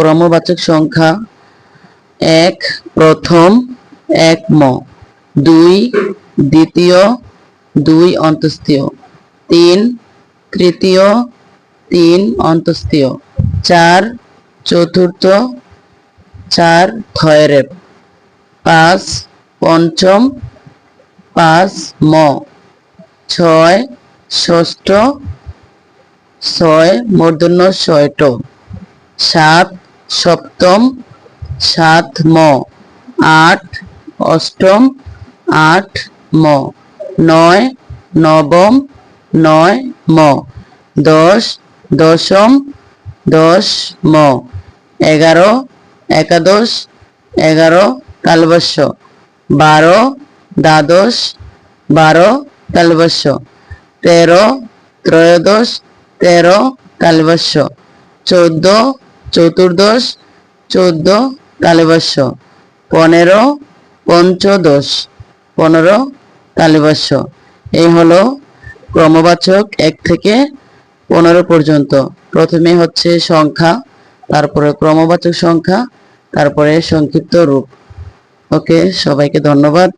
ক্রমবাচক সংখ্যা এক, প্রথম এক ম। দুই, দ্বিতীয় দুই অন্তস্থীয়। তিন, তৃতীয় তিন অন্তস্থীয়। চার, চতুর্থ চার থয়রেপ পাঁচ, পঞ্চম পাঁচ ম। ছয়, ষষ্ঠ ছয়, মূর্ধন্য ছয়ট। সাত সপ্তম, সাত ম, আট, অষ্টম, আট ম, নয়, নবম, নয় ম, দশ, দশম, দশ ম, এগারো, একাদশ, এগারো তালবস্য বারো, দ্বাদশ, বারো তালবস্য তেরো, ত্রয়োদশ, তেরো তালবস্য চৌদ্দ চতুর্দশ, চৌদ্দ তালবস্য পনেরো, পঞ্চদশ। পনেরো তালিবাস্য এই হলো ক্রমবাচক এক থেকে পনেরো পর্যন্ত। প্রথমে হচ্ছে সংখ্যা, তারপরে ক্রমবাচক সংখ্যা, তারপরে সংক্ষিপ্ত রূপ। ওকে, সবাইকে ধন্যবাদ।